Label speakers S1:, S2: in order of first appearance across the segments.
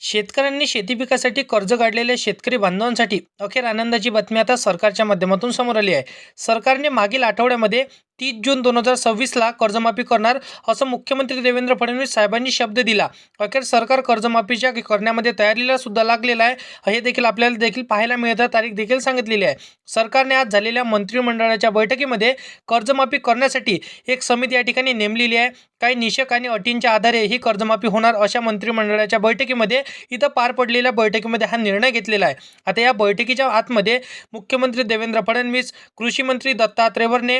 S1: शेतकऱ्यांनी शेती पिकासाठी कर्ज काढलेल्या शेतकरी बांधवांसाठी अखेर आनंदाची बातमी आता सरकारच्या माध्यमातून समोर आली आहे. सरकारने मागील आठवड्यामध्ये तीस जून दोन हजार सव्वीसला कर्जमाफी करणार असं मुख्यमंत्री देवेंद्र फडणवीस साहेबांनी शब्द दिला. अखेर सरकार कर्जमाफीच्या करण्यामध्ये तयारीला सुद्धा लागलेलं आहे. हे देखील आपल्याला देखील पाहायला मिळतं. तारीख देखील सांगितलेली आहे. सरकारने आज झालेल्या मंत्रिमंडळाच्या बैठकीमध्ये कर्जमाफी करण्यासाठी एक समिती या ठिकाणी नेमलेली आहे. काही निषेक आणि अटींच्या आधारे ही कर्जमाफी होणार अशा मंत्रिमंडळाच्या बैठकीमध्ये इथं पार पडलेल्या बैठकीमध्ये हा निर्णय घेतलेला आहे. आता या बैठकीच्या आतमध्ये मुख्यमंत्री देवेंद्र फडणवीस कृषी मंत्री दत्तात्रय भरणे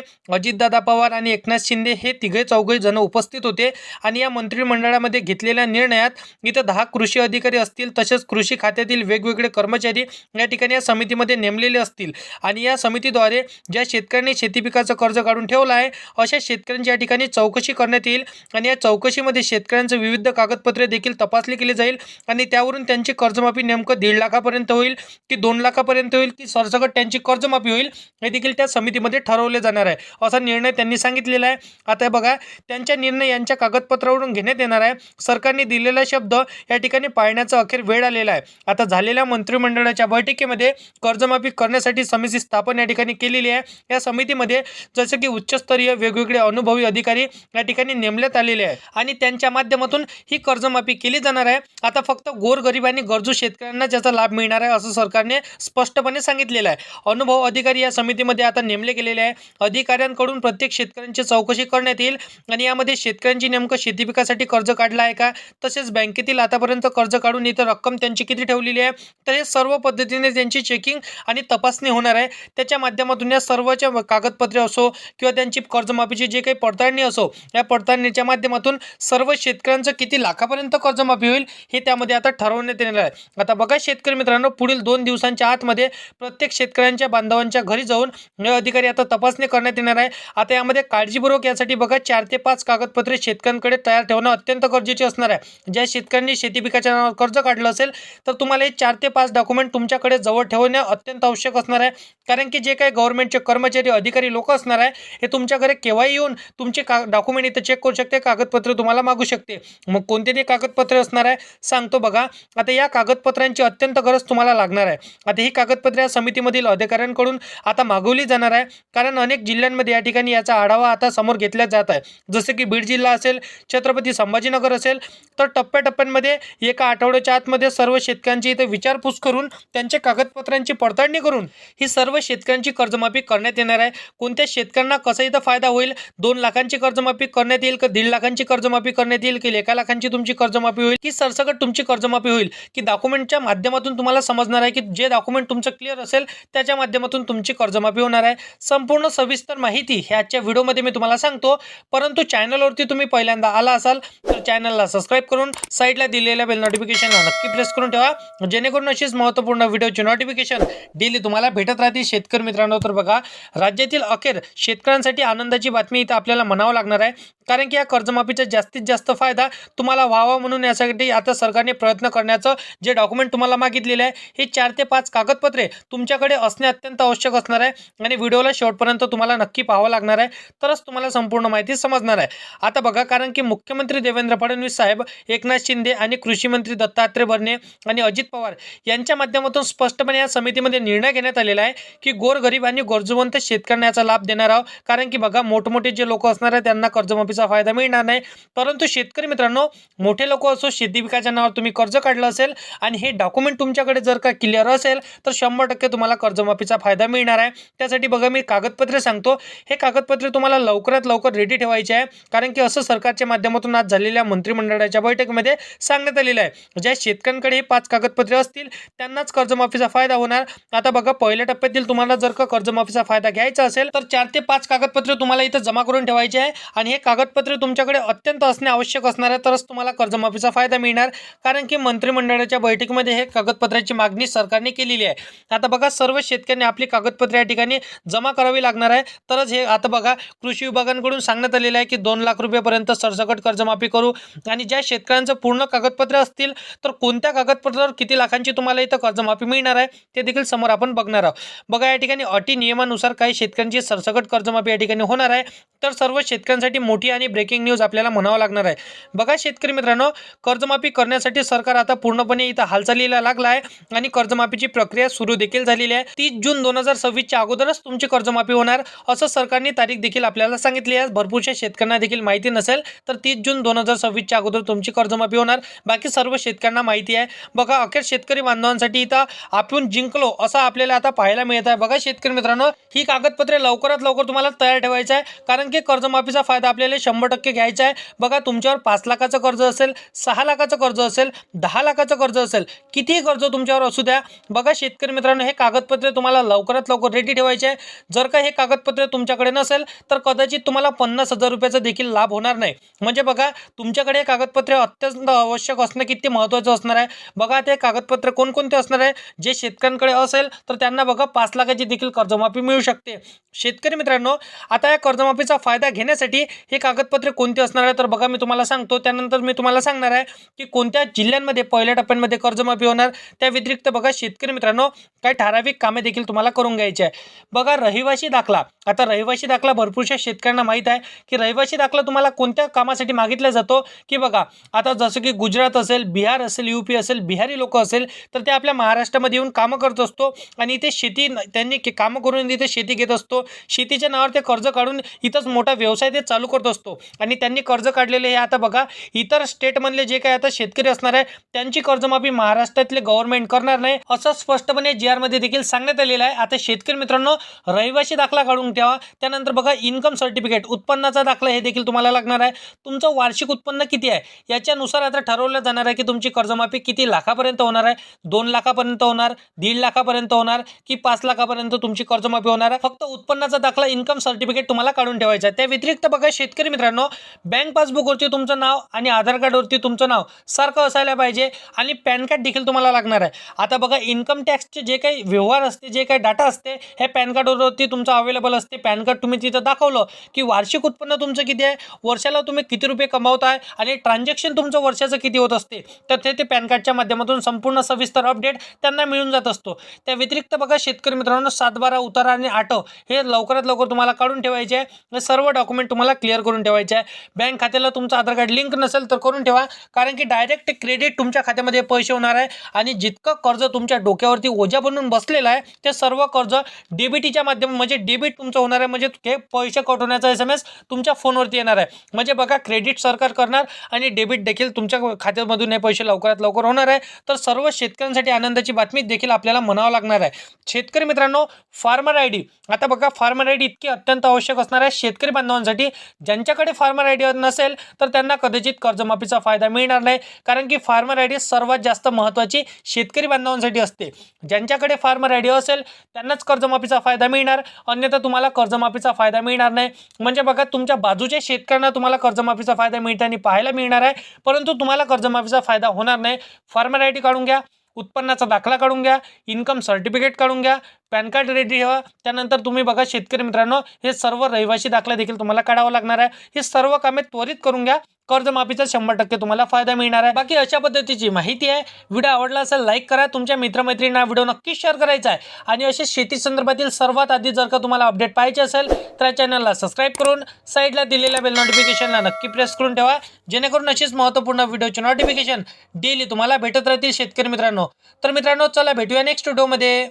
S1: अजितदादा पवार आणि एकनाथ शिंदे हे तिघे चौघे जण उपस्थित होते आणि या मंत्रिमंडळामध्ये घेतलेल्या निर्णयात इथं दहा कृषी अधिकारी असतील तसेच कृषी खात्यातील वेगवेगळे कर्मचारी या ठिकाणी या समितीमध्ये नेमलेले असतील. आणि या समितीद्वारे ज्या शेतकऱ्यांनी शेती पिकाचं कर्ज काढून ठेवलं आहे अशा शेतकऱ्यांची या ठिकाणी चौकशी करण्यात येईल आणि या चौकशीमध्ये शेतकऱ्यांचं विविध कागदपत्रे देखील तपासली केली जाईल आणि त्यावरून त्यांची कर्जमाफी नेमकं दीड लाखापर्यंत होईल की दोन लाखापर्यंत होईल की सरसकट त्यांची कर्जमाफी होईल हे देखील त्या समितीमध्ये ठरवले जाणार आहे. असा निर्णय निर्णय त्यांनी सांगितलेला आहे. आता हे बघा त्यांच्या निर्णय यांच्या कागदपत्रावरून घेण्यात येणार आहे. सरकारने दिलेला शब्द या ठिकाणी पाळण्याचा अखेर वेळ आलेला आहे. आता झालेल्या मंत्रिमंडळाच्या बैठकीमध्ये कर्जमाफी करण्यासाठी समिती स्थापन या ठिकाणी केलेली आहे. या समितीमध्ये जसं की उच्चस्तरीय वेगवेगळे अनुभवी अधिकारी या ठिकाणी नेमण्यात आलेले आहे आणि त्यांच्या माध्यमातून ही कर्जमाफी केली जाणार आहे. आता फक्त गोरगरीब आणि गरजू शेतकऱ्यांना त्याचा लाभ मिळणार आहे असं सरकारने स्पष्टपणे सांगितलेलं आहे. अनुभव अधिकारी या समितीमध्ये आता नेमले गेलेले आहे. अधिकाऱ्यांकडून प्रत्येक शेतकऱ्यांची चौकशी करण्यात येईल आणि यामध्ये शेतकऱ्यांची नेमकं शेती पिकासाठी कर्ज काढलं आहे का? तसेच बँकेतील आतापर्यंत कर्ज काढून इथं रक्कम त्यांची किती ठेवलेली आहे? तसेच सर्व पद्धतीने त्यांची चेकिंग आणि तपासणी होणार आहे. त्याच्या माध्यमातून या सर्वच्या कागदपत्रे असो किंवा त्यांची कर्जमाफीची जे काही पडताळणी असो या पडताळणीच्या माध्यमातून सर्व शेतकऱ्यांचं किती लाखापर्यंत कर्जमाफी होईल हे त्यामध्ये आता ठरवण्यात येणार आहे. आता बघा शेतकरी मित्रांनो पुढील दोन दिवसांच्या आतमध्ये प्रत्येक शेतकऱ्यांच्या बांधवांच्या घरी जाऊन हे अधिकारी आता तपासणी करण्यात येणार आहे. आता यामध्ये काळजीपूर्वक यासाठी बघा चार ते पाच कागदपत्रे शेतकऱ्यांकडे तयार ठेवणं अत्यंत गरजेचे असणार आहे. ज्या शेतकऱ्यांनी शेती पिकाच्या नावावर कर्ज काढलं असेल तर तुम्हाला हे चार ते पाच डॉक्युमेंट तुमच्याकडे जवळ ठेवणे अत्यंत आवश्यक असणार आहे. कारण की जे काही गव्हर्नमेंटचे कर्मचारी अधिकारी लोक असणार आहे हे तुमच्याकडे केव्हाही येऊन तुमचे का डॉक्युमेंट इथं चेक करू शकते कागदपत्र तुम्हाला मागू शकते. मग कोणते ते कागदपत्रे असणार आहे सांगतो बघा. आता या कागदपत्रांची अत्यंत गरज तुम्हाला लागणार आहे. आता ही कागदपत्रे या समितीमधील अधिकाऱ्यांकडून आता मागवली जाणार आहे. कारण अनेक जिल्ह्यांमध्ये या ठिकाणी याचा आढावा आता समोर घेतला जात आहे. जसं की बीड जिल्हा असेल छत्रपती संभाजीनगर असेल तर टप्प्याटप्प्यांमध्ये एका आठवड्याच्या आतमध्ये सर्व शेतकऱ्यांची इथे विचारपूस करून त्यांच्या कागदपत्रांची पडताळणी करून ही सर्व शेतकऱ्यांची कर्जमाफी करण्यात येणार आहे. कोणत्या शेतकऱ्यांना कसा इथं फायदा होईल? दोन लाखांची कर्जमाफी करण्यात येईल का? दीड लाखांची कर्जमाफी करण्यात येईल की एका लाखांची तुमची कर्जमाफी होईल? की सरसकट तुमची कर्जमाफी होईल? की डॉक्युमेंटच्या माध्यमातून तुम्हाला समजणार आहे की जे डॉक्युमेंट तुमचं क्लिअर असेल त्याच्या माध्यमातून तुमची कर्जमाफी होणार आहे? संपूर्ण सविस्तर माहिती ह्या आजच्या व्हिडिओमध्ये मी तुम्हाला सांगतो परंतु चॅनलवरती तुम्ही पहिल्यांदा आला असाल तर चॅनलला सबस्क्राईब करून साईडला दिलेल्या बेल नोटिफिकेशनला नक्की प्रेस करून ठेवा. जेणेकरून अशीच महत्त्वपूर्ण व्हिडिओची नोटिफिकेशन डेली तुम्हाला भेटत राहतील. शेतकरी मित्रांनो तर बघा राज्यातील अखेर शेतकऱ्यांसाठी आनंदाची बातमी इथं आपल्याला म्हणावं लागणार आहे. कारण की या कर्जमाफीचा जास्तीत जास्त फायदा तुम्हाला व्हावा म्हणून यासाठी आता सरकारने प्रयत्न करण्याचं जे डॉक्युमेंट तुम्हाला मागितलेलं आहे हे चार ते पाच कागदपत्रे तुमच्याकडे असणे अत्यंत आवश्यक असणार आहे. आणि व्हिडिओला शेवटपर्यंत तुम्हाला नक्की पाहावं लागणार आहे तरच तुम्हाला संपूर्ण माहिती समजणार आहे. आता बघा कारण की मुख्यमंत्री देवेंद्र फडणवीस साहेब एकनाथ शिंदे आणि कृषी मंत्री दत्तात्रय भरणे आणि अजित पवार यांच्या माध्यमातून स्पष्टपणे या समितीमध्ये निर्णय घेण्यात आलेला आहे की गोरगरीब आणि गरजवंत शेतकऱ्यांना याचा लाभ देणार आहोत. कारण की बघा मोठमोठे जे लोक असणार आहेत त्यांना कर्जमाफीचा फायदा मिळणार नाही. परंतु शेतकरी मित्रांनो मोठे लोक असो शेती पिकाच्या नावावर तुम्ही कर्ज काढलं असेल आणि हे डॉक्युमेंट तुमच्याकडे जर का क्लिअर असेल तर शंभर टक्के तुम्हाला कर्जमाफीचा फायदा मिळणार आहे. त्यासाठी बघा मी कागदपत्रे सांगतो. हे कागदपत्रे तुम्हाला लवकरात लवकर रेडी ठेवायचे आहे. कारण की असं सरकारच्या माध्यमातून आज झालेल्या मंत्रिमंडळाच्या बैठकीमध्ये सांगण्यात आलेलं आहे. ज्या शेतकऱ्यांकडे हे पाच कागदपत्रे असतील त्यांनाच कर्जमाफीचा फायदा होणार. आता बघा पहिल्या टप्प्यातील तुम्हाला जर का कर्जमाफीचा फायदा घ्यायचा असेल तर चार ते पाच कागदपत्रे तुम्हाला इथं जमा करून ठेवायचे आहे. आणि हे कागदपत्रे तुमच्याकडे अत्यंत असणे आवश्यक असणार आहे तरच तुम्हाला कर्जमाफीचा फायदा मिळणार. कारण की मंत्रिमंडळाच्या बैठकीमध्ये हे कागदपत्राची मागणी सरकारने केलेली आहे. आता बघा सर्व शेतकऱ्यांनी आपली कागदपत्रे या ठिकाणी जमा करावी लागणार आहे. तरच हे आता बघा कृषी विभागांकडून सांगण्यात आलेलं आहे की दोन लाख रुपयेपर्यंत सरसकट कर्जमाफी करू आणि ज्या शेतकऱ्यांचं पूर्ण कागदपत्र असतील तर कोणत्या कागदपत्रावर किती लाखांची तुम्हाला इथं कर्जमाफी मिळणार आहे ते देखील समोर आपण बघणार आहोत. बघा या ठिकाणी अटी नियमानुसार काही शेतकऱ्यांची सरसकट कर्जमाफी या ठिकाणी होणार आहे. तर सर्व शेतकऱ्यांसाठी मोठी आणि ब्रेकिंग न्यूज आपल्याला म्हणावं लागणार आहे. बघा शेतकरी मित्रांनो कर्जमाफी करण्यासाठी सरकार आता पूर्णपणे इथं हालचालीला लागला आहे आणि कर्जमाफीची प्रक्रिया सुरू देखील झालेली आहे. तीस जून दोन हजार सव्वीसच्या अगोदरच तुमची कर्जमाफी होणार असं सरकारने तारीख देखील आपल्याला सांगितली आहे. भरपूरशा शेतकऱ्यांना देखील माहिती नसेल तर तीस जून दोन हजार सव्वीसच्या अगोदर तुमची कर्जमाफी होणार. बाकी सर्व शेतकऱ्यांना माहिती आहे. बघा अखेर शेतकरी बांधवांसाठी इथं आपण जिंकलो असं आपल्याला आता पाहायला मिळत आहे. बघा शेतकरी मित्रांनो ही कागदपत्रे लवकरात लवकर तुम्हाला तयार ठेवायचं आहे. कारण की कर्जमाफीचा फायदा आपल्याला शंभर टक्के घ्यायचा आहे. बघा तुमच्यावर पाच लाखाचं कर्ज असेल सहा लाखाचं कर्ज असेल दहा लाखाचं कर्ज असेल कितीही कर्ज तुमच्यावर असू द्या. बघा शेतकरी मित्रांनो हे कागदपत्रे तुम्हाला लवकरात लवकर रेडी ठेवायचे आहे. जर का हे कागदपत्रे तुमच्याकडे नसेल तर कदाचित तुम्हाला पन्नास हजार रुपयाचा देखील लाभ होणार नाही. म्हणजे बघा तुमच्याकडे कागदपत्रे अत्यंत आवश्यक असणं किती महत्त्वाचं असणार आहे. बघा ते कागदपत्र कोणकोणते असणार आहे? जे शेतकऱ्यांकडे असेल तर त्यांना बघा पाच लाखाची देखील कर्जमाफी मिळू शकते. शेतकरी मित्रांनो आता या कर्जमाफीचा फायदा घेण्यासाठी हे कागदपत्रे कोणते असणार आहे? तर बघा मी तुम्हाला सांगतो. त्यानंतर मी तुम्हाला सांगणार आहे की कोणत्या जिल्ह्यांमध्ये पहिल्या टप्प्यांमध्ये कर्जमाफी होणार? त्या व्यतिरिक्त बघा शेतकरी मित्रांनो काही ठराविक कामे देखील तुम्हाला करून घ्यायची आहे. बघा रहिवासी दाखला. आता रहिवासी दाखला भरपूरशा शेतकऱ्यांना माहीत आहे की रहिवासी दाखला तुम्हाला कोणत्या कामासाठी मागितला जातो? की बघा आता जसं की गुजरात असेल बिहार असेल यू पी असेल बिहारी लोक असेल तर ते आपल्या महाराष्ट्रामध्ये येऊन कामं करत असतो आणि इथे शेती त्यांनी के- कामं करून इथे शेती घेत असतो. शेतीच्या नावावर ते कर्ज काढून इथंच मोठा व्यवसाय ते चालू करत असतो. आणि त्यांनी कर्ज काढलेले हे आता बघा इतर स्टेटमधले जे काही आता शेतकरी असणार आहे त्यांची कर्जमाफी महाराष्ट्रातले गव्हर्नमेंट करणार नाही असं स्पष्टपणे जी आरमध्ये देखील सांगण्यात आलेलं आहे. आता शेतकरी मित्रांनो रहिवासी दाखला काढून ठेवा. त्यानंतर बघा इन्कम सर्टिफिकेट उत्पन्नाचा दाखला हे देखील तुम्हाला लागणार आहे. तुमचं वार्षिक उत्पन्न किती आहे? याच्यानुसार आता ठरवलं जाणार आहे की तुमची कर्जमाफी किती लाखापर्यंत होणार आहे? दोन लाखापर्यंत होणार दीड लाखापर्यंत होणार की पाच लाखापर्यंत तुमची कर्जमाफी होणार आहे? फक्त उत्पन्नाचा दाखला इन्कम सर्टिफिकेट तुम्हाला काढून ठेवायचा आहे. त्या व्यतिरिक्त बघा शेतकरी मित्रांनो बँक पासबुकवरती तुमचं नाव आणि आधार कार्डवरती तुमचं नाव सारखं असायला पाहिजे आणि पॅन कार्ड देखील तुम्हाला लागणार आहे. आता बघा इन्कम टॅक्सचे जे काही व्यवहार असते जे काही डाटा असते हे पॅन कार्डवरती तुमचं अवेलेबल असते. ते पॅन कार्ड तुम्ही तिथं दाखवलं की वार्षिक उत्पन्न तुमचं किती आहे? वर्षाला तुम्ही किती रुपये कमावताय? आणि ट्रान्झॅक्शन तुमचं वर्षाचं किती होत असते? तर ते ते पॅन कार्डच्या माध्यमातून संपूर्ण सविस्तर अपडेट त्यांना मिळून जात असतो. त्या व्यतिरिक्त बघा शेतकरी मित्रांनो सातबारा उतारा आणि आटव हे लवकरात लवकर तुम्हाला काढून ठेवायचे आहे. हे सर्व डॉक्युमेंट तुम्हाला क्लिअर करून ठेवायचे आहे. बँक खात्याला तुमचं आधार कार्ड लिंक नसेल तर करून ठेवा. कारण की डायरेक्ट क्रेडिट तुमच्या खात्यामध्ये पैसे होणार आहे. आणि जितकं कर्ज तुमच्या डोक्यावरती ओझ्या बनून बसलेलं आहे ते सर्व कर्ज डेबिटीच्या माध्यम म्हणजे डेबिट तुमचं होणार आहे म्हणजे हे पैसे कटवण्याचा एस एम एस तुमच्या फोनवरती येणार आहे. म्हणजे बघा क्रेडिट सरकार करणार आणि डेबिट देखील तुमच्या खात्यामधून हे पैसे लवकरात लवकर होणार आहे. तर सर्व शेतकऱ्यांसाठी आनंदाची बातमी देखील आपल्याला म्हणावं लागणार आहे. शेतकरी मित्रांनो फार्मर आय डी आता बघा फार्मर आय डी इतकी अत्यंत आवश्यक असणार आहे शेतकरी बांधवांसाठी. ज्यांच्याकडे फार्मर आय डी नसेल तर त्यांना कदाचित कर्जमाफीचा फायदा मिळणार नाही. कारण की फार्मर आय डी सर्वात जास्त महत्त्वाची शेतकरी बांधवांसाठी असते. ज्यांच्याकडे फार्मर आय डी असेल त्यांनाच कर्जमाफीचा फायदा मिळणार. अन्यथा तुम्हाला तुम्हाला कर्जमाफीचा फायदा मिळणार नाही. म्हणजे बघा तुमच्या बाजूच्या शेतकऱ्यांना तुम्हाला कर्जमाफीचा फायदा मिळताना पाहायला मिळणार आहे. परंतु तुम्हाला कर्जमाफीचा फायदा होणार नाही. फार्मर आय काढून घ्या उत्पन्नाचा दाखला काढून घ्या इन्कम सर्टिफिकेट काढून घ्या पॅन कार्ड रेडी ठेवा. त्यानंतर तुम्ही बघा शेतकरी मित्रांनो हे सर्व रहिवासी दाखला देखील तुम्हाला काढावं लागणार आहे. हे सर्व कामे त्वरित करून घ्या. कर्जमाफीचा शंभर टक्के तुम्हाला फायदा मिळणार आहे. बाकी अशा पद्धतीची माहिती आहे. व्हिडिओ आवडला असेल लाईक करा. तुमच्या मित्रमैत्रिणींना व्हिडिओ नक्कीच शेअर करायचा आहे. आणि असे शेती संदर्भातील सर्वात आधी जर का तुम्हाला अपडेट पाहिजे असेल तर चॅनलला सबस्क्राईब करून साईडला दिलेल्या बेल नोटिफिकेशनला नक्की प्रेस करून ठेवा. जेणेकरून अशीच महत्त्वपूर्ण व्हिडिओची नोटिफिकेशन डेली तुम्हाला भेटत राहतील शेतकरी मित्रांनो. तर मित्रांनो चला भेटूया नेक्स्ट व्हिडिओमध्ये